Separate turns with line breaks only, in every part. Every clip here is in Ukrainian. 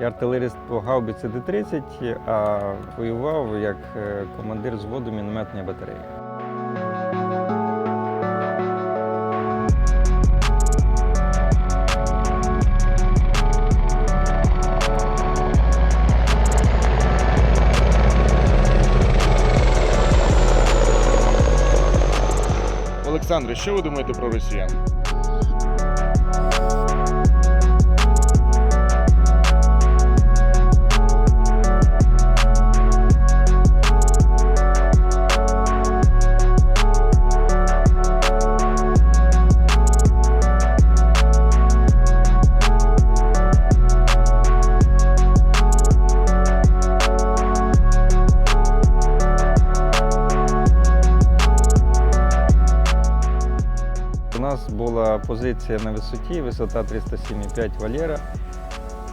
Я артилеріст по гаубиці Д-30, а воював як е, командир взводу мінометної батареї.
Олександре, що ви думаєте про росіян?
Нас була позиція на висоті, висота 307,5 Валєра.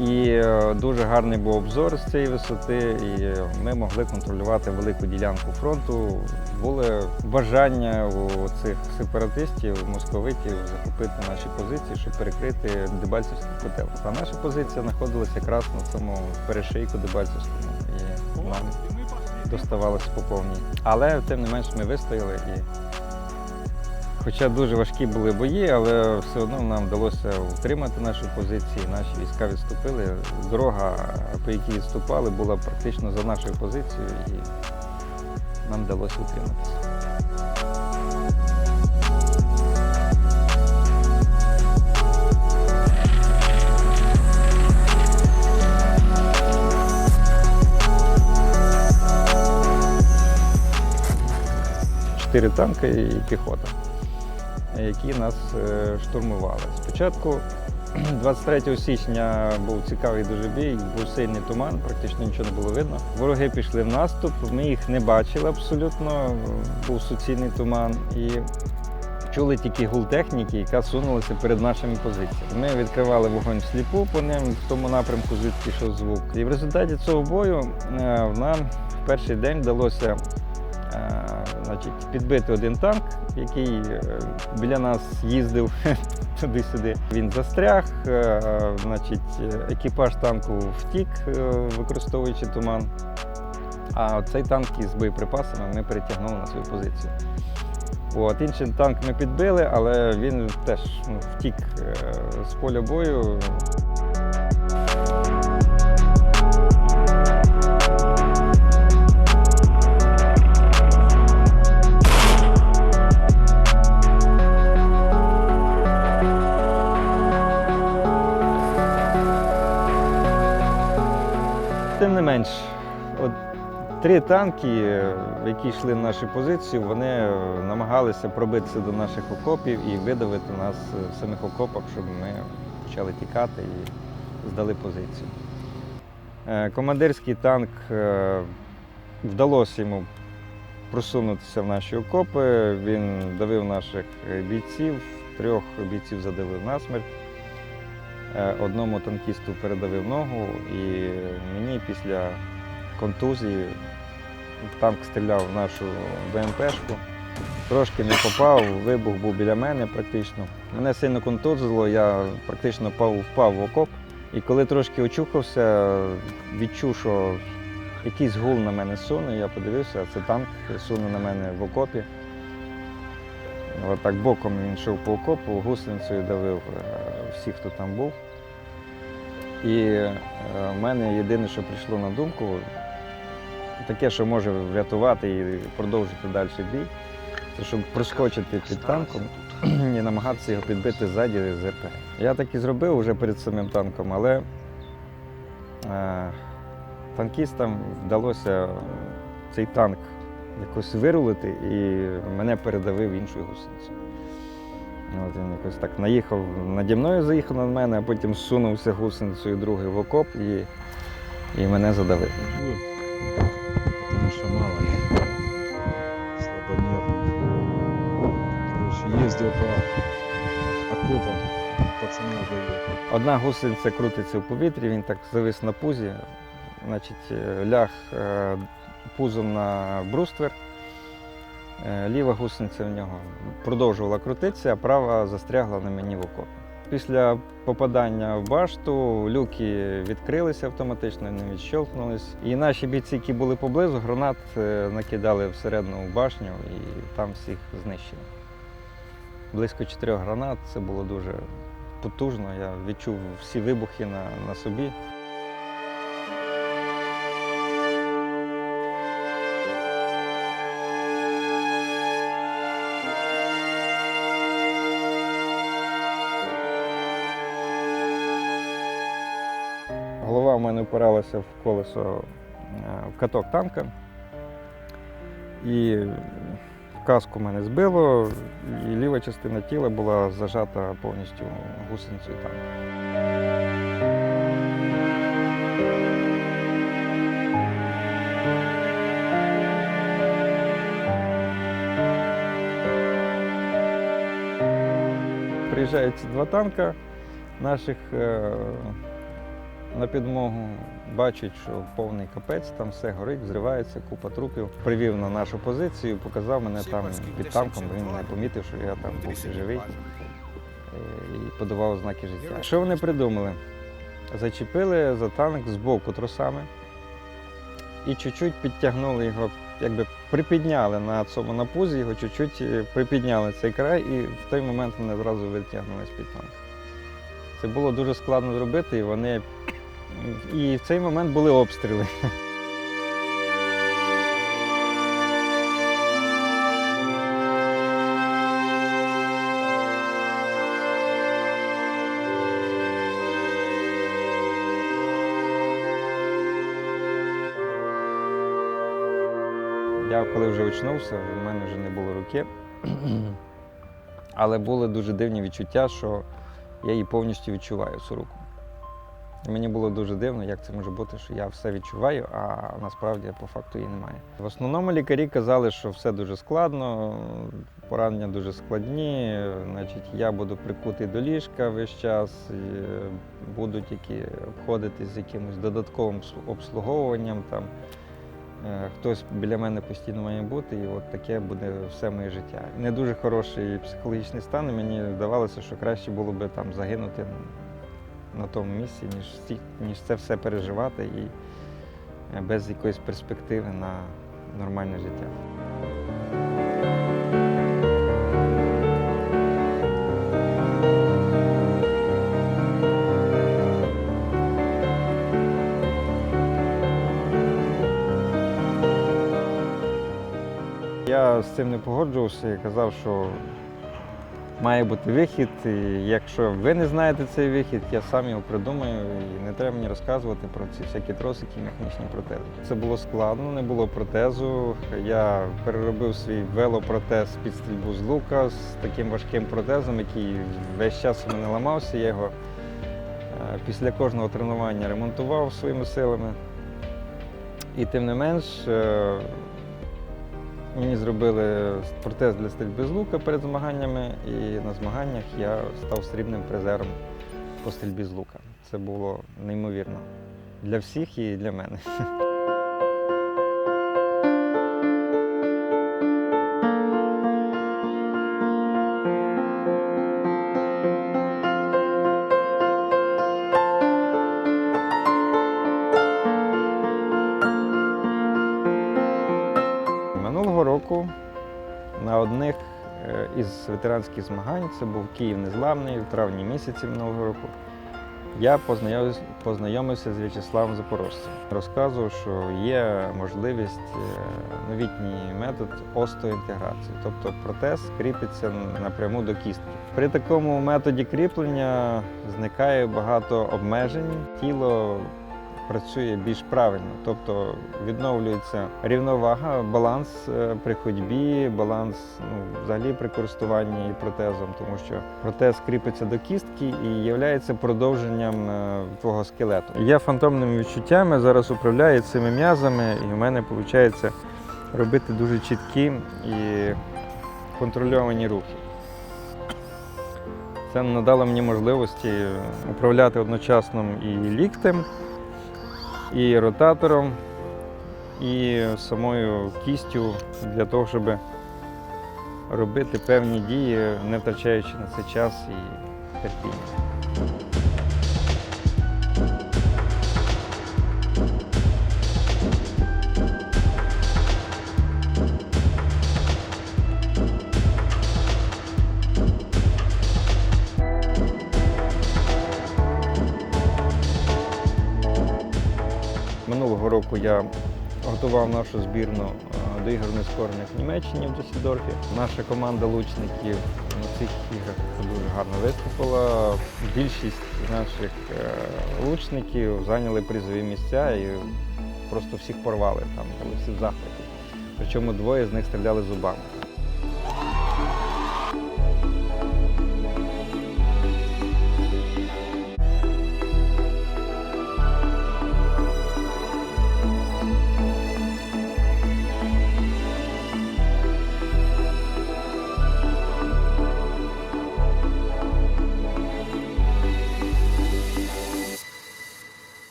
І е, дуже гарний був обзор з цієї висоти, і ми могли контролювати велику ділянку фронту. Були бажання у цих сепаратистів, московитів захопити наші позиції, щоб перекрити Дебальцевський котел. А наша позиція знаходилася якраз на цьому перешийку Дебальцевському. І нам доставалося по повній. Але тим не менш ми вистояли і Хоча дуже важкі були бої, але все одно нам вдалося утримати наші позиції. Наші війська відступили. Дорога, по якій відступали, була практично за нашою позицією, і нам вдалося утриматися. Чотири танки і піхота які нас е, штурмували. Спочатку, 23 січня, був цікавий дуже бій, був сильний туман, практично нічого не було видно. Вороги пішли в наступ, ми їх не бачили абсолютно, був суцільний туман. І чули тільки гул техніки, яка сунулася перед нашими позиціями. Ми відкривали вогонь всліпу по ним в тому напрямку, звідки йшов звук. І в результаті цього бою е, нам в перший день вдалося значить, підбити один танк, який е, біля нас їздив туди-сюди. Він застряг, е, значить, екіпаж танку втік, е, використовуючи туман. А цей танк із боєприпасами ми перетягнули на свою позицію. От, інший танк ми підбили, але він теж ну, втік е, з поля бою. Менш, от три танки, які йшли в нашу позицію, вони е, намагалися пробитися до наших окопів і видавити нас е, в самих окопах, щоб ми почали тікати і здали позицію. Е, Командирський танк вдалося йому просунутися в наші окопи. Він давив наших бійців, трьох бійців задавив насмерть. Е, Одному танкісту передавив ногу, і мені після контузії танк стріляв в нашу БМПшку. Трошки не попав, вибух був біля мене практично. Мене сильно контузило, я практично впав, в окоп. І коли трошки очухався, відчув, що якийсь гул на мене суне, я подивився, а це танк суне на мене в окопі. Отак боком він йшов по окопу, гусеницею давив е, всіх, хто там був. І е, в мене єдине, що прийшло на думку, таке, що може врятувати і продовжити далі бій, це щоб проскочити під танком і намагатися його підбити ззаді з РПГ. Я так і зробив вже перед самим танком, але е, танкістам вдалося цей танк якось вирулити і мене передавив іншою гусеницею. От він якось так наїхав наді мною, заїхав на мене, а потім зсунувся гусеницею другий в окоп і, і мене задавив.
Потому что мало. Короче, ездил по окопам, пацанов дает.
Одна гусениця крутиться в повітрі, він так завис на пузі, значить, е, ляг е, пузом на бруствер. Е, Ліва гусениця в нього продовжувала крутитися, а права застрягла на мені в окопі. Після попадання в башту люки відкрилися автоматично, не відщелкнулись. І наші бійці, які були поблизу, гранат е, накидали всередину в башню і там всіх знищили. Близько чотирьох гранат це було дуже потужно. Я відчув всі вибухи на, на собі. Голова в мене впиралася в колесо е, в каток танка. І каску мене збило, і ліва частина тіла була зажата повністю гусеницею танка. Приїжджають два танка наших е, на підмогу. Бачать, що повний капець, там все горить, взривається, купа трупів. Привів на нашу позицію, показав мене там під танком, він не помітив, що я там був живий е, і подавав знаки життя. Що вони придумали? Зачепили за танк з боку тросами і чуть-чуть підтягнули його, якби припідняли на цьому на пузі, його чуть-чуть е, припідняли цей край, і в той момент вони одразу витягнули з-під танка. Це було дуже складно зробити, і вони. І в цей момент були обстріли. Я коли вже очнувся, в мене вже не було руки. Але були дуже дивні відчуття, що я її повністю відчуваю цю руку. Мені було дуже дивно, як це може бути, що я все відчуваю, а насправді по факту її немає. В основному лікарі казали, що все дуже складно, поранення дуже складні, значить, я буду прикутий до ліжка весь час, будуть які обходитись з якимось додатковим обслуговуванням. Там. Е, Хтось біля мене постійно має бути, і от таке буде все моє життя. Не дуже хороший психологічний стан, і мені здавалося, що краще було би там загинути на тому місці, ніж, ніж це все переживати і е, без якоїсь перспективи на нормальне життя. Я з цим не погоджувався і казав, що має бути вихід. І якщо ви не знаєте цей вихід, я сам його придумаю і не треба мені розказувати про ці всякі тросики механічні протези. Це було складно, не було протезу. Я переробив свій велопротез під стрільбу з лука з таким важким протезом, який весь час мене ламався. Я його е, після кожного тренування ремонтував своїми силами. І тим не менш, е, Мені зробили протез для стрільби з лука перед змаганнями, і на змаганнях я став срібним призером по стрільбі з лука. Це було неймовірно для всіх і для мене. Із ветеранських змагань, це був Київ Незламний в травні місяці минулого року. Я познайомився, з В'ячеславом Запорожцем. Розказував, що є можливість е, новітній метод остеоінтеграції, тобто протез кріпиться напряму до кістки. При такому методі кріплення зникає багато обмежень. Тіло працює більш правильно, тобто відновлюється рівновага, баланс е, при ходьбі, баланс ну, взагалі при користуванні протезом, тому що протез кріпиться до кістки і є продовженням е, твого скелету. Я фантомними відчуттями зараз управляю цими м'язами, і в мене виходить робити дуже чіткі і контрольовані рухи. Це надало мені можливості управляти одночасно і ліктем, і ротатором, і самою кістю для того, щоб робити певні дії, не втрачаючи на це час і терпіння. Я готував нашу збірну е, до ігор нескорених в Німеччині в Дюссельдорфі. Наша команда лучників на цих іграх дуже гарно виступила. Більшість наших е, лучників зайняли призові місця і просто всіх порвали там, були всі в захваті. Причому двоє з них стріляли зубами.